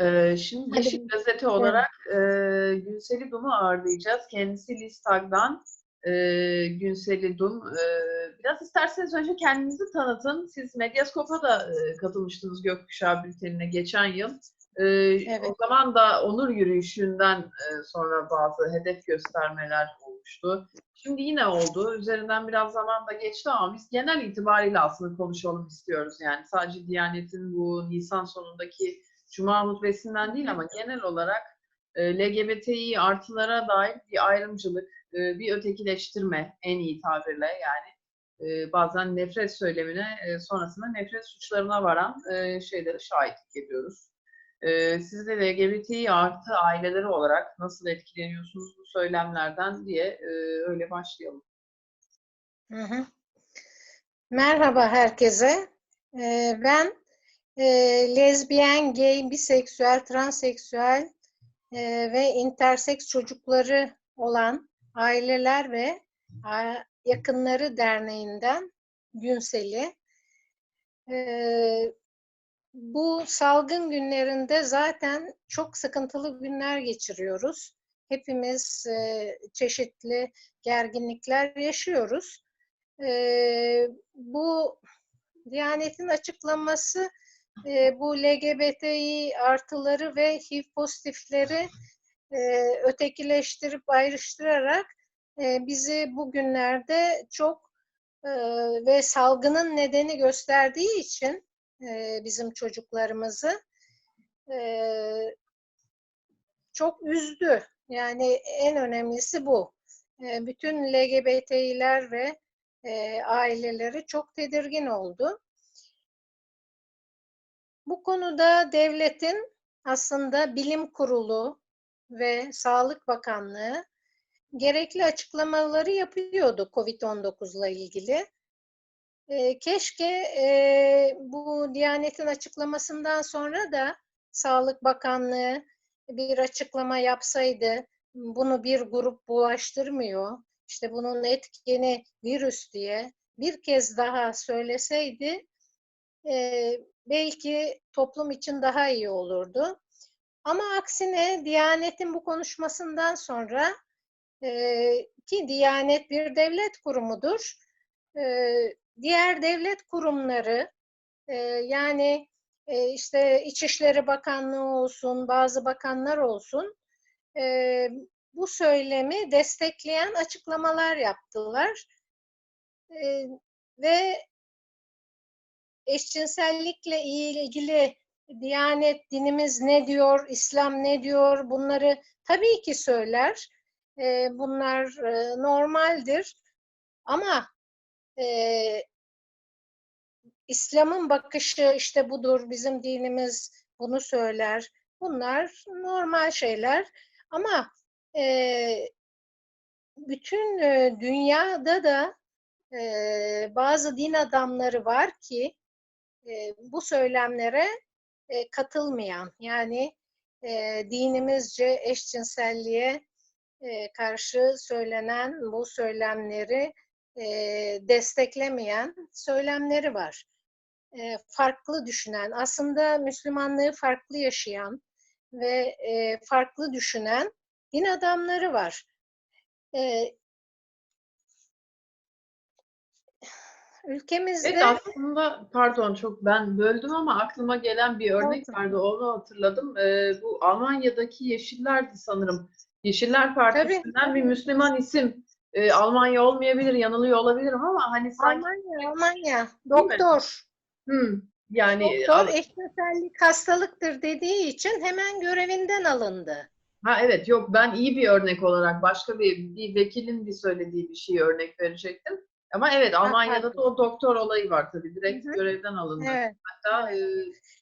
Ee, şimdi Yeşil Gazete olarak e, Günseli Dum'u ağırlayacağız. Kendisi Listag'dan e, Günseli Dum. E, biraz isterseniz önce kendinizi tanıtın. Siz Medyaskop'a da e, katılmıştınız Gökkuşağı Bülteni'ne geçen yıl. E, Evet. O zaman da onur yürüyüşünden e, sonra bazı hedef göstermeler olmuştu. Şimdi yine oldu. Üzerinden biraz zaman da geçti ama biz genel itibariyle aslında konuşalım istiyoruz. Yani sadece Diyanet'in bu Nisan sonundaki Cuma hutbesinden değil ama genel olarak e, LGBTİ artılara dair bir ayrımcılık, e, bir ötekileştirme en iyi tabirle yani e, bazen nefret söylemine e, sonrasında nefret suçlarına varan e, şeyleri şahitlik ediyoruz. E, siz de LGBTİ artı aileleri olarak nasıl etkileniyorsunuz bu söylemlerden diye e, öyle başlayalım. Hı hı. Merhaba herkese. Ben e, lezbiyen, gay, biseksüel, transseksüel e, ve interseks çocukları olan aileler ve a- yakınları derneğinden Günseli. Ee, bu salgın günlerinde zaten çok sıkıntılı günler geçiriyoruz. Hepimiz e, çeşitli gerginlikler yaşıyoruz. Ee, bu Diyanet'in açıklaması e, bu LGBTİ artıları ve HIV pozitifleri e, ötekileştirip ayrıştırarak e, bizi bugünlerde çok e, ve salgının nedeni gösterdiği için e, bizim çocuklarımızı e, çok üzdü. Yani en önemlisi bu. E, bütün LGBTİ'ler ve e, aileleri çok tedirgin oldu. Bu konuda devletin aslında bilim kurulu ve Sağlık Bakanlığı gerekli açıklamaları yapıyordu COVID-19 ile ilgili. E, keşke e, bu Diyanet'in açıklamasından sonra da Sağlık Bakanlığı bir açıklama yapsaydı. Bunu bir grup bulaştırmıyor. İşte bunun etkeni virüs diye bir kez daha söyleseydi e, belki toplum için daha iyi olurdu. Ama aksine Diyanet'in bu konuşmasından sonra e, ki Diyanet bir devlet kurumudur. E, diğer devlet kurumları e, yani e, işte İçişleri Bakanlığı olsun, bazı bakanlar olsun e, bu söylemi destekleyen açıklamalar yaptılar. E, ve eşcinsellikle ilgili Diyanet dinimiz ne diyor, İslam ne diyor bunları tabii ki söyler. E, bunlar e, normaldir. Ama e, İslam'ın bakışı işte budur, bizim dinimiz bunu söyler. Bunlar normal şeyler. Ama e, bütün e, dünyada da e, bazı din adamları var ki e, bu söylemlere e, katılmayan, yani e, dinimizce eşcinselliğe e, karşı söylenen bu söylemleri e, desteklemeyen söylemleri var. E, farklı düşünen, aslında Müslümanlığı farklı yaşayan ve e, farklı düşünen din adamları var. E, ülkemizde Evet aslında pardon çok ben böldüm ama aklıma gelen bir örnek Olsun. vardı onu hatırladım. Ee, bu Almanya'daki Yeşiller'di sanırım. Yeşiller Partisi'nden bir Müslüman isim. Ee, Almanya olmayabilir, yanılıyor olabilirim ama hani sanki Almanya, Almanya, doktor. Hmm, yani Doktor eşcinsellik hastalıktır dediği için hemen görevinden alındı. ha evet yok ben iyi bir örnek olarak başka bir bir vekilin bir söylediği bir şeyi örnek verecektim. Ama evet Almanya'da da o doktor olayı var tabii direkt Hı hı. görevden alındı. Evet. Hatta e,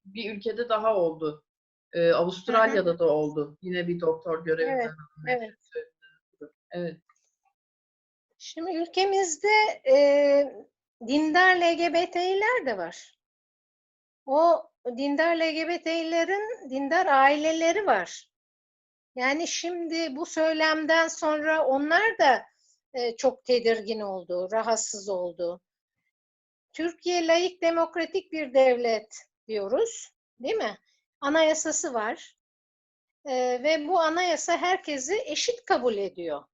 bir ülkede daha oldu. E, Avustralya'da da oldu. Yine bir doktor görevinden Evet, alınmaya evet. Evet. Şimdi ülkemizde e, dindar LGBT'liler de var. O dindar LGBT'lilerin dindar aileleri var. Yani şimdi bu söylemden sonra onlar da e, çok tedirgin oldu, rahatsız oldu. Türkiye layık demokratik bir devlet diyoruz, değil mi? anayasası var. Ee, ve bu anayasa herkesi eşit kabul ediyor.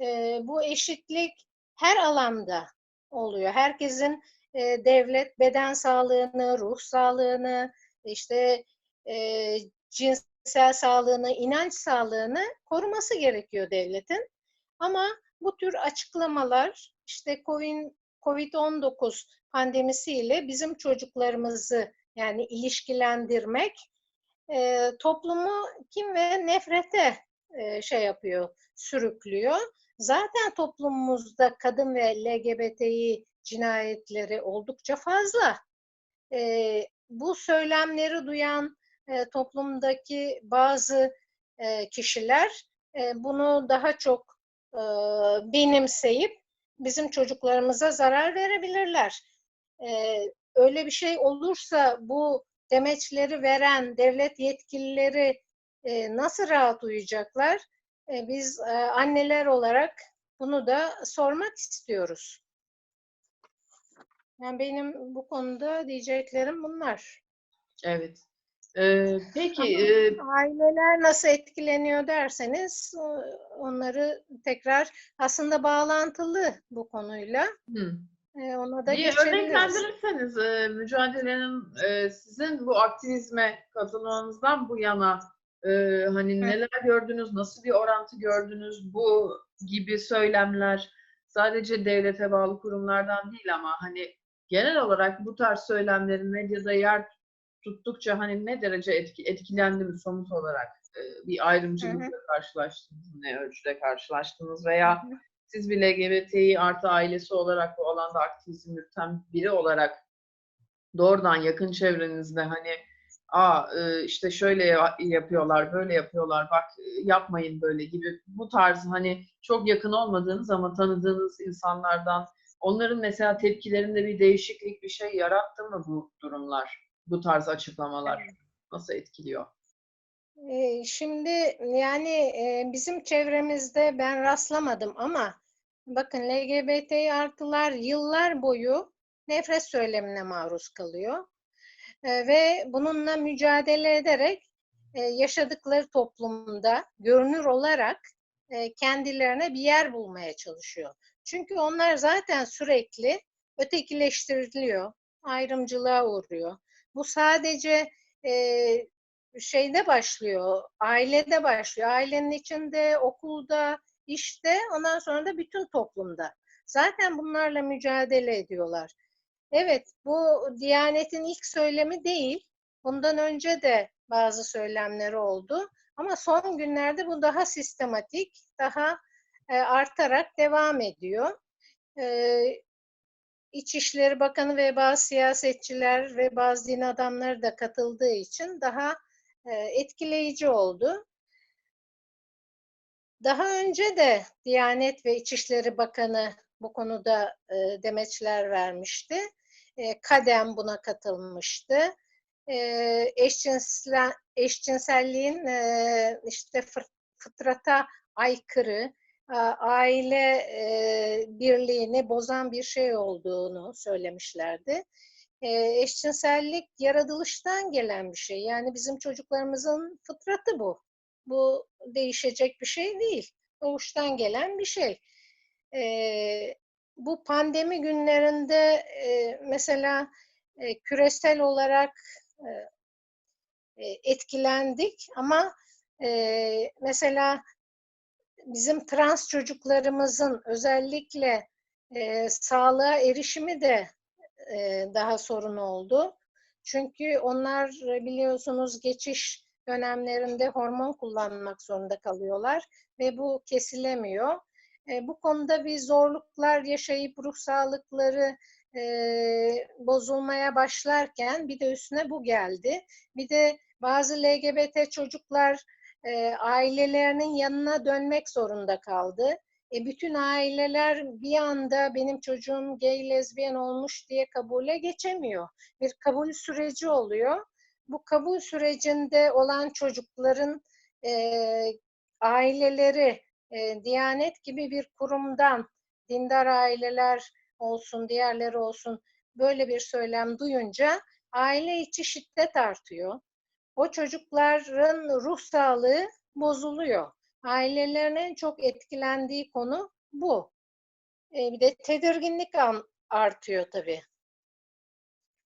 Ee, bu eşitlik her alanda oluyor. Herkesin e, devlet beden sağlığını, ruh sağlığını, işte e, cinsel sağlığını, inanç sağlığını koruması gerekiyor devletin. Ama bu tür açıklamalar işte Covid- Covid-19 pandemisiyle bizim çocuklarımızı yani ilişkilendirmek e, toplumu kim ve nefrete e, şey yapıyor, sürüklüyor. Zaten toplumumuzda kadın ve LGBTİ cinayetleri oldukça fazla. E, bu söylemleri duyan e, toplumdaki bazı e, kişiler e, bunu daha çok e, benimseyip bizim çocuklarımıza zarar verebilirler. E, öyle bir şey olursa bu demeçleri veren devlet yetkilileri e, nasıl rahat uyuyacaklar? E, biz e, anneler olarak bunu da sormak istiyoruz. Yani benim bu konuda diyeceklerim bunlar. Evet. Ee, peki e, Aileler nasıl etkileniyor derseniz onları tekrar aslında bağlantılı bu konuyla. hı. E, Ona da Bir örneklendirirseniz e, mücadelenin e, sizin bu aktivizme katılmanızdan bu yana e, hani Hı. neler gördünüz, nasıl bir orantı gördünüz bu gibi söylemler sadece devlete bağlı kurumlardan değil ama hani genel olarak bu tarz söylemlerin medyada yer tuttukça hani ne derece etki, etkilendiniz somut olarak E, bir ayrımcılıkla karşılaştınız ne ölçüde karşılaştınız? Veya Hı hı. siz bir LGBTİ artı ailesi olarak bu alanda aktivizm yürüten biri olarak doğrudan yakın çevrenizde hani aa işte şöyle ya- yapıyorlar, böyle yapıyorlar, bak yapmayın böyle gibi bu tarz hani çok yakın olmadığınız ama tanıdığınız insanlardan onların mesela tepkilerinde bir değişiklik bir şey yarattı mı bu durumlar, bu tarz açıklamalar nasıl etkiliyor? Şimdi yani bizim çevremizde ben rastlamadım ama bakın LGBT artılar yıllar boyu nefret söylemine maruz kalıyor. Ve bununla mücadele ederek yaşadıkları toplumda görünür olarak kendilerine bir yer bulmaya çalışıyor. Çünkü onlar zaten sürekli ötekileştiriliyor, ayrımcılığa uğruyor. Bu sadece e, şeyde başlıyor, ailede başlıyor. Ailenin içinde, okulda, işte, ondan sonra da bütün toplumda. Zaten bunlarla mücadele ediyorlar. Evet, bu Diyanet'in ilk söylemi değil. Bundan önce de bazı söylemleri oldu. Ama son günlerde bu daha sistematik, daha e, artarak devam ediyor. E, İçişleri Bakanı ve bazı siyasetçiler ve bazı din adamları da katıldığı için daha e, etkileyici oldu. Daha önce de Diyanet ve İçişleri Bakanı bu konuda e, demeçler vermişti. E, Kadem buna katılmıştı. Eşcinsel, eşcinselliğin işte fıtrata aykırı, aile e, birliğini bozan bir şey olduğunu söylemişlerdi. E, eşcinsellik yaratılıştan gelen bir şey. Yani bizim çocuklarımızın fıtratı bu. Bu değişecek bir şey değil. Doğuştan gelen bir şey. E, bu pandemi günlerinde mesela küresel olarak etkilendik ama mesela bizim trans çocuklarımızın özellikle e, sağlığa erişimi de e, daha sorun oldu. Çünkü onlar e, biliyorsunuz geçiş dönemlerinde hormon kullanmak zorunda kalıyorlar ve bu kesilemiyor. E, bu konuda bir zorluklar yaşayıp ruh sağlıkları e, bozulmaya başlarken bir de üstüne bu geldi. Bir de bazı LGBT çocuklar e, ailelerinin yanına dönmek zorunda kaldı. E, bütün aileler bir anda benim çocuğum gay, lezbiyen olmuş diye kabule geçemiyor. Bir kabul süreci oluyor. Bu kabul sürecinde olan çocukların e, aileleri e, Diyanet gibi bir kurumdan dindar aileler olsun, diğerleri olsun böyle bir söylem duyunca aile içi şiddet artıyor. O çocukların ruh sağlığı bozuluyor. Ailelerin en çok etkilendiği konu bu. E, bir de tedirginlik artıyor tabii.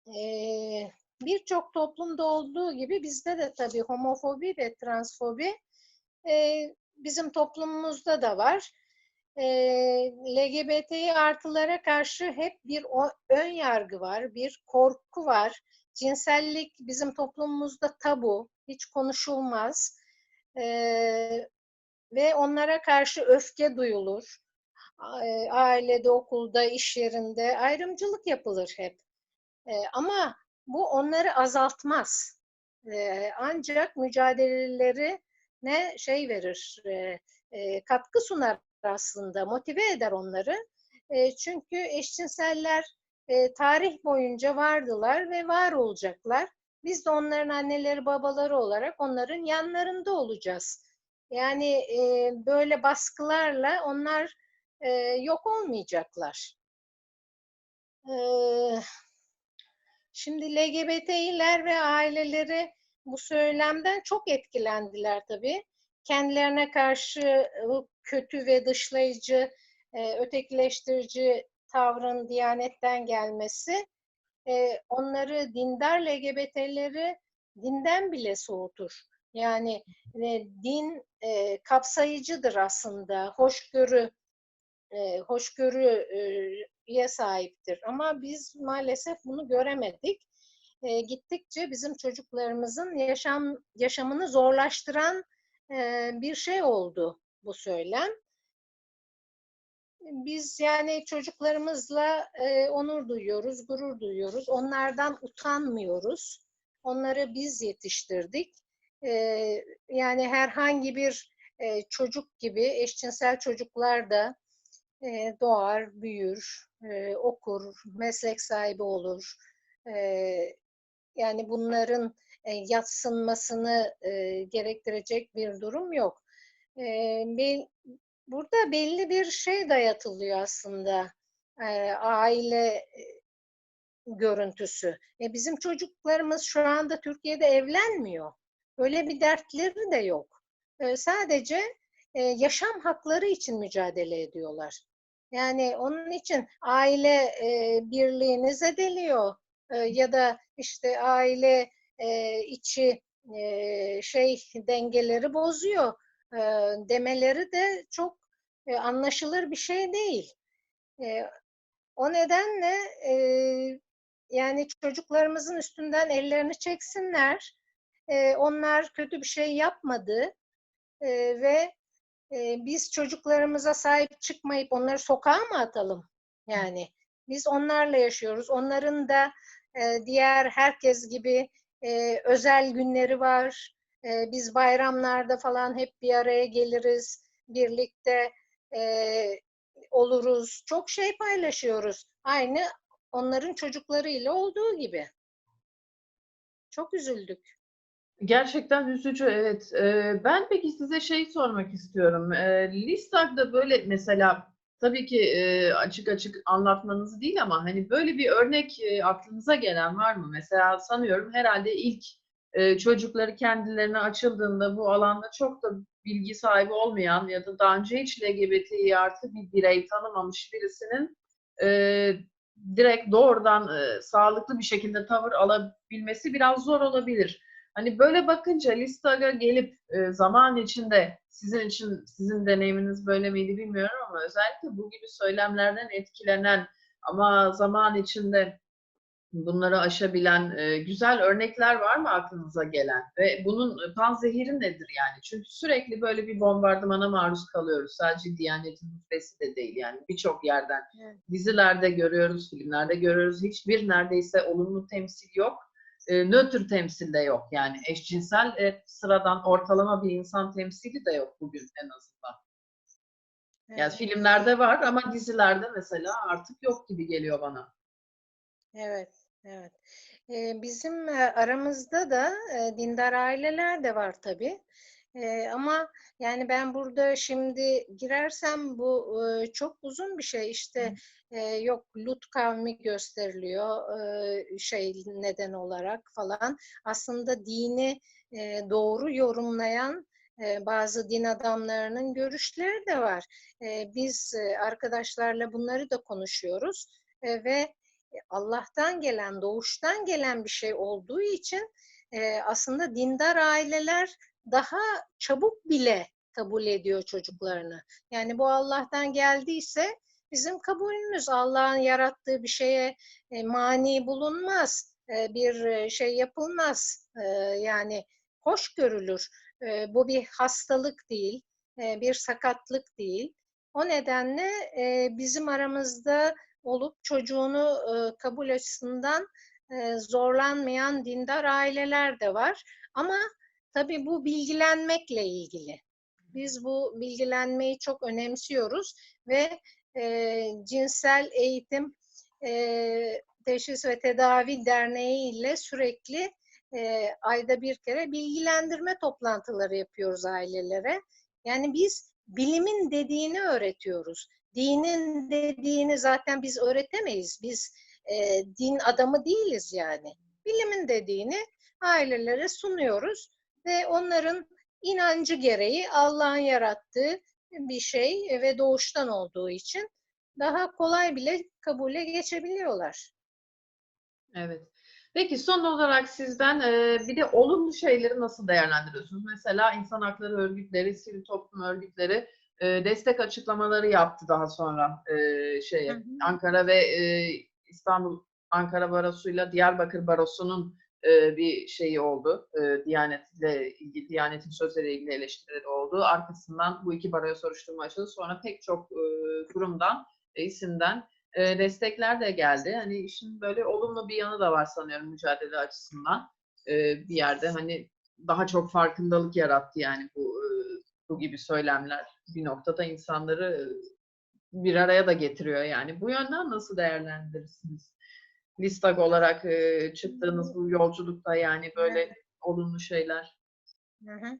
E, Birçok toplumda olduğu gibi bizde de tabii homofobi ve transfobi e, bizim toplumumuzda da var. E, LGBTİ artılara karşı hep bir o- ön yargı var, bir korku var. Cinsellik bizim toplumumuzda tabu, hiç konuşulmaz. E, ve onlara karşı öfke duyulur. E, Ailede, okulda, iş yerinde ayrımcılık yapılır hep. E, ama bu onları azaltmaz. E, ancak mücadeleleri ne şey verir, e, e, katkı sunar aslında, motive eder onları. E, çünkü eşcinseller e, tarih boyunca vardılar ve var olacaklar. Biz de onların anneleri, babaları olarak onların yanlarında olacağız. Yani e, böyle baskılarla onlar e, yok olmayacaklar. E, şimdi LGBTİ'ler ve aileleri bu söylemden çok etkilendiler tabii. Kendilerine karşı bu kötü ve dışlayıcı, e, ötekileştirici tavrın Diyanet'ten gelmesi e, onları dindar LGBT'leri dinden bile soğutur. Yani e, din e, kapsayıcıdır aslında, hoşgörü e, hoşgörüye sahiptir. Ama biz maalesef bunu göremedik. E, gittikçe bizim çocuklarımızın yaşam yaşamını zorlaştıran e, bir şey oldu bu söylem. Biz yani çocuklarımızla e, onur duyuyoruz, gurur duyuyoruz. Onlardan utanmıyoruz. Onları biz yetiştirdik. E, yani herhangi bir e, çocuk gibi eşcinsel çocuklar da e, doğar, büyür, e, okur, meslek sahibi olur. E, yani bunların e, yatsınmasını e, gerektirecek bir durum yok. E, burada belli bir şey dayatılıyor aslında e, aile görüntüsü. E, bizim çocuklarımız şu anda Türkiye'de evlenmiyor. Öyle bir dertleri de yok. E, sadece e, yaşam hakları için mücadele ediyorlar. Yani onun için aile e, birliğini zedeliyor E, ya da işte aile e, içi e, şey dengeleri bozuyor e, demeleri de çok e, anlaşılır bir şey değil. E, o nedenle e, yani çocuklarımızın üstünden ellerini çeksinler. E, onlar kötü bir şey yapmadı E, ve e, biz çocuklarımıza sahip çıkmayıp onları sokağa mı atalım? Yani biz onlarla yaşıyoruz. Onların da e, diğer herkes gibi e, özel günleri var. E, biz bayramlarda falan hep bir araya geliriz. Birlikte e, oluruz. Çok şey paylaşıyoruz. Aynı onların çocuklarıyla olduğu gibi. Çok üzüldük. Gerçekten üzücü, evet. Ee, ben peki size şey sormak istiyorum. Ee, Listag'da böyle mesela tabii ki e, açık açık anlatmanız değil ama hani böyle bir örnek e, aklınıza gelen var mı? Mesela sanıyorum herhalde ilk çocukları kendilerine açıldığında bu alanda çok da bilgi sahibi olmayan ya da daha önce hiç LGBTİ artı bir birey tanımamış birisinin e, direkt doğrudan e, sağlıklı bir şekilde tavır alabilmesi biraz zor olabilir. Hani böyle bakınca Listag'a gelip e, zaman içinde sizin için sizin deneyiminiz böyle miydi bilmiyorum ama özellikle bu gibi söylemlerden etkilenen ama zaman içinde bunları aşabilen e, güzel örnekler var mı aklınıza gelen? Ve bunun panzehiri nedir yani? Çünkü sürekli böyle bir bombardımana maruz kalıyoruz. Sadece Diyanet'in hutbesi de değil yani birçok yerden. Evet. Dizilerde görüyoruz, filmlerde görüyoruz. Hiçbir neredeyse olumlu temsil yok e, nötr temsil de yok. Yani eşcinsel e, sıradan ortalama bir insan temsili de yok bugün en azından. Yani Evet. filmlerde var ama dizilerde mesela artık yok gibi geliyor bana. Evet, evet. Ee, bizim aramızda da e, dindar aileler de var tabii. E, ama yani ben burada şimdi girersem bu e, çok uzun bir şey. İşte e, yok Lut kavmi gösteriliyor e, şey neden olarak falan. Aslında dini e, doğru yorumlayan bazı din adamlarının görüşleri de var. Biz arkadaşlarla bunları da konuşuyoruz ve Allah'tan gelen, doğuştan gelen bir şey olduğu için e, aslında dindar aileler daha çabuk bile kabul ediyor çocuklarını. Yani bu Allah'tan geldiyse bizim kabulümüz Allah'ın yarattığı bir şeye e, mani bulunmaz, e, bir e, şey yapılmaz. E, yani hoş görülür. E, bu bir hastalık değil, e, bir sakatlık değil. O nedenle e, bizim aramızda olup çocuğunu e, kabul açısından e, zorlanmayan dindar aileler de var. Ama tabii bu bilgilenmekle ilgili. Biz bu bilgilenmeyi çok önemsiyoruz ve e, Cinsel Eğitim e, Teşhis ve Tedavi Derneği ile sürekli e, ayda bir kere bilgilendirme toplantıları yapıyoruz ailelere. Yani biz bilimin dediğini öğretiyoruz. Dinin dediğini zaten biz öğretemeyiz. Biz e, din adamı değiliz yani. Bilimin dediğini ailelere sunuyoruz ve onların inancı gereği Allah'ın yarattığı bir şey ve doğuştan olduğu için daha kolay bile kabule geçebiliyorlar. Evet. Peki son olarak sizden e, bir de olumlu şeyleri nasıl değerlendiriyorsunuz? Mesela insan hakları örgütleri, sivil toplum örgütleri e, destek açıklamaları yaptı daha sonra e, şeye Hı hı. Ankara ve e, İstanbul Ankara Barosu'yla Diyarbakır Barosu'nun e, bir şeyi oldu. E, Diyanetle ilgili, Diyanetin sözleriyle ilgili eleştirileri oldu. Arkasından bu iki baroya soruşturma açıldı. Sonra pek çok e, kurumdan, e, isimden e, destekler de geldi. Hani işin böyle olumlu bir yanı da var sanıyorum mücadele açısından. E, bir yerde hani daha çok farkındalık yarattı yani bu bu gibi söylemler bir noktada insanları bir araya da getiriyor yani. Bu yönden nasıl değerlendirirsiniz? Listag olarak e, çıktığınız bu yolculukta yani böyle olumlu şeyler. Hı hı.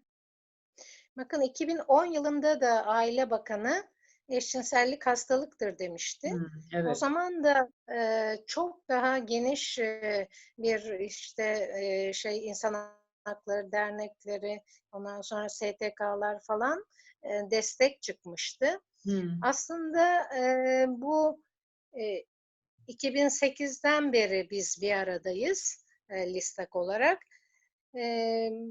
Bakın 2010 yılında da Aile Bakanı eşcinsellik hastalıktır demişti. O evet. zaman da e, çok daha geniş e, bir işte e, şey insan hakları dernekleri, ondan sonra STK'lar falan e, destek çıkmıştı. Hmm, Aslında e, bu e, 2008'den beri biz bir aradayız e, listak olarak. E,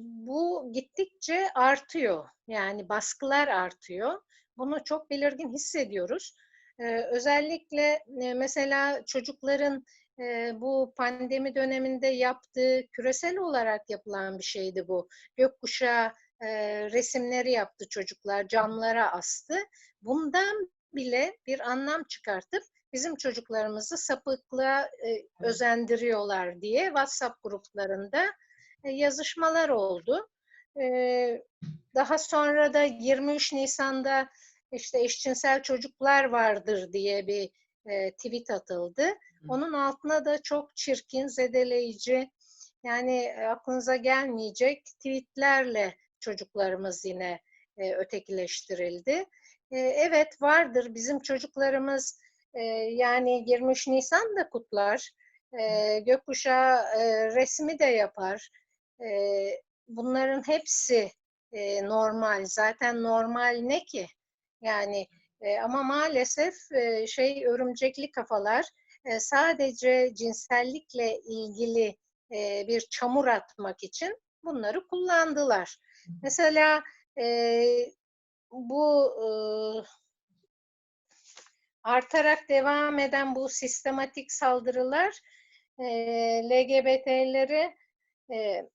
bu gittikçe artıyor. Yani baskılar artıyor. Bunu çok belirgin hissediyoruz. E, özellikle e, mesela çocukların e, bu pandemi döneminde yaptığı küresel olarak yapılan bir şeydi bu. Gökkuşağı e, resimleri yaptı çocuklar, camlara astı. Bundan bile bir anlam çıkartıp bizim çocuklarımızı sapıklığa e, özendiriyorlar diye WhatsApp gruplarında e, yazışmalar oldu. E, daha sonra da 23 Nisan'da işte eşcinsel çocuklar vardır diye bir e, tweet atıldı. Onun altına da çok çirkin, zedeleyici, yani e, aklınıza gelmeyecek tweetlerle çocuklarımız yine e, ötekileştirildi. E, evet vardır bizim çocuklarımız e, yani 23 Nisan da kutlar, e, gökkuşağı e, resmi de yapar. E, bunların hepsi e, normal. Zaten normal ne ki? Yani e, ama maalesef e, şey örümcekli kafalar e, sadece cinsellikle ilgili e, bir çamur atmak için bunları kullandılar. Mesela e, bu e, artarak devam eden bu sistematik saldırılar e, LGBT'leri e,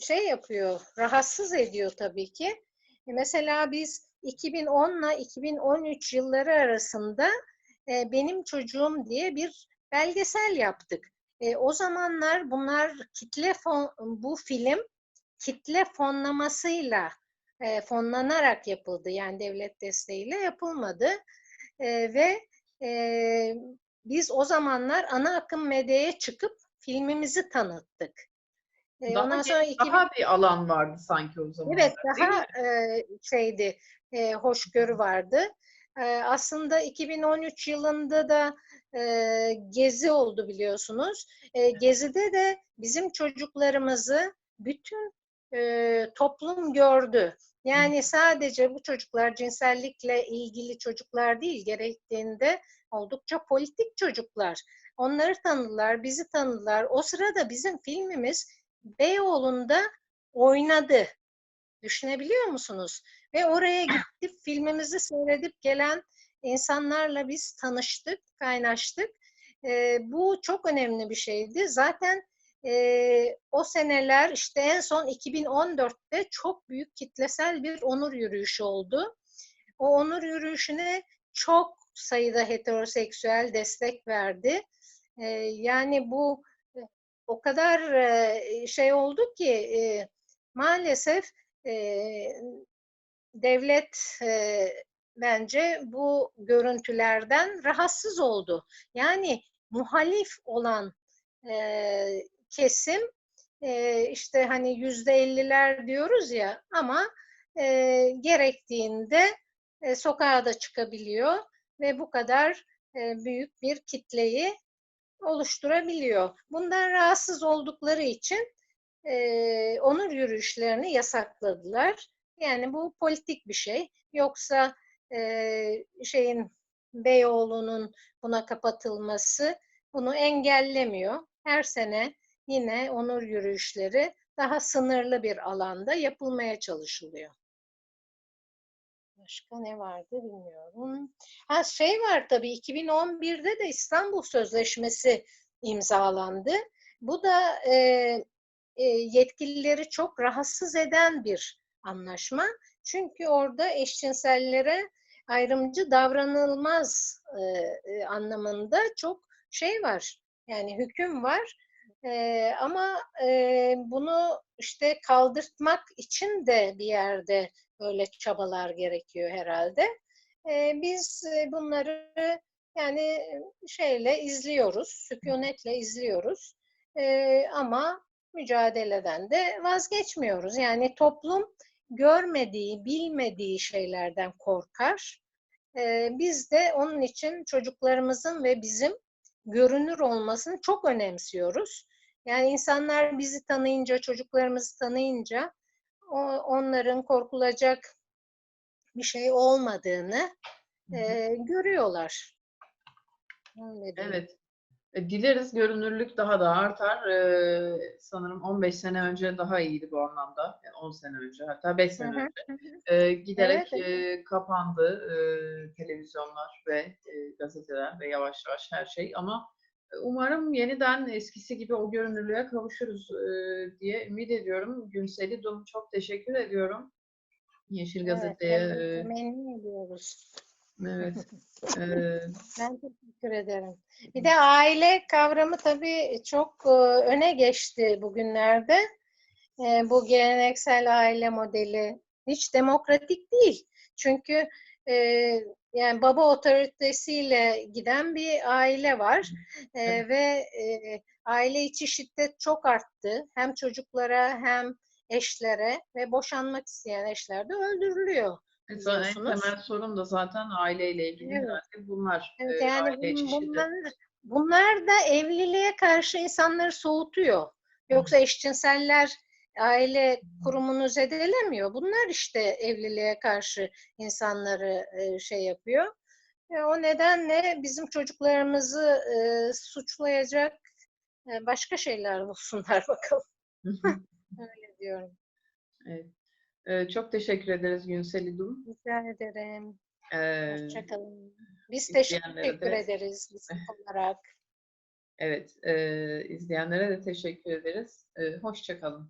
şey yapıyor, rahatsız ediyor tabii ki. Mesela biz 2010 ile 2013 yılları arasında e, Benim Çocuğum diye bir belgesel yaptık. E, o zamanlar bunlar kitle fon, bu film kitle fonlamasıyla e, fonlanarak yapıldı. Yani devlet desteğiyle yapılmadı. E, ve e, biz o zamanlar ana akım medyaya çıkıp filmimizi tanıttık. E, Daha, ondan sonra 2000 daha bir alan vardı sanki o zaman. Evet, daha e, şeydi, e, hoşgörü vardı. E, aslında 2013 yılında da e, gezi oldu biliyorsunuz. E, gezide de bizim çocuklarımızı bütün e, toplum gördü. Yani sadece bu çocuklar cinsellikle ilgili çocuklar değil, gerektiğinde oldukça politik çocuklar. Onları tanıdılar, bizi tanıdılar. O sırada bizim filmimiz Beyoğlu'nda oynadı. Düşünebiliyor musunuz? Ve oraya gidip filmimizi seyredip gelen insanlarla biz tanıştık, kaynaştık. Ee, bu çok önemli bir şeydi. Zaten e, o seneler işte en son 2014'te çok büyük kitlesel bir onur yürüyüşü oldu. O onur yürüyüşüne çok sayıda heteroseksüel destek verdi. Ee, yani bu e, o kadar şey oldu ki maalesef devlet bence bu görüntülerden rahatsız oldu. Yani muhalif olan kesim işte hani yüzde elliler diyoruz ya ama gerektiğinde sokağa da çıkabiliyor ve bu kadar büyük bir kitleyi oluşturabiliyor. Bundan rahatsız oldukları için e, onur yürüyüşlerini yasakladılar. Yani bu politik bir şey. Yoksa e, şeyin Beyoğlu'nun buna kapatılması bunu engellemiyor. Her sene yine onur yürüyüşleri daha sınırlı bir alanda yapılmaya çalışılıyor. Başka ne vardı bilmiyorum. Ha şey var tabii 2011'de de İstanbul Sözleşmesi imzalandı. Bu da e, e, yetkilileri çok rahatsız eden bir anlaşma. Çünkü orada eşcinsellere ayrımcı davranılmaz e, e, anlamında çok şey var. Yani hüküm var. E, ama e, bunu işte kaldırtmak için de bir yerde böyle çabalar gerekiyor herhalde. E, biz e, bunları yani şeyle izliyoruz, sükunetle izliyoruz. E, ama mücadeleden de vazgeçmiyoruz. Yani toplum görmediği, bilmediği şeylerden korkar. Ee, biz de onun için çocuklarımızın ve bizim görünür olmasını çok önemsiyoruz. Yani insanlar bizi tanıyınca, çocuklarımızı tanıyınca o, onların korkulacak bir şey olmadığını e, görüyorlar. Öyle. Evet. E, Dileriz görünürlük daha da artar. Ee, sanırım 15 sene önce daha iyiydi bu anlamda. Yani 10 sene önce hatta 5 sene Hı önce. Ee, giderek Evet, e, kapandı e, televizyonlar ve e, gazeteler ve yavaş yavaş her şey ama e, umarım yeniden eskisi gibi o görünürlüğe kavuşuruz e, diye ümit ediyorum. Günseli Dum çok teşekkür ediyorum. Yeşil Evet, Gazete'ye. temenni- e, temenni ediyoruz. evet. E, Ben teşekkür ederim. Bir de aile kavramı tabii çok e, öne geçti bugünlerde. E, Bu geleneksel aile modeli hiç demokratik değil. Çünkü e, yani baba otoritesiyle giden bir aile var E, Evet. ve e, aile içi şiddet çok arttı. Hem çocuklara hem eşlere ve boşanmak isteyen eşler de öldürülüyor. Evet, en temel sorun da zaten aileyle ilgili Evet. bunlar. Evet, e, yani aile içi bun- şiddet. bunlar, bunlar da evliliğe karşı insanları soğutuyor. Yoksa eşcinseller aile kurumunu zedelemiyor. Bunlar işte evliliğe karşı insanları e, şey yapıyor. E, o nedenle bizim çocuklarımızı e, suçlayacak e, başka şeyler bulsunlar bakalım. Öyle diyorum. Evet. Çok teşekkür ederiz Günsel Dum. Rica ederim. Hoşçakalın. Biz teşekkür de- ederiz bizim olarak. evet, e, izleyenlere de teşekkür ederiz. E, hoşça kalın.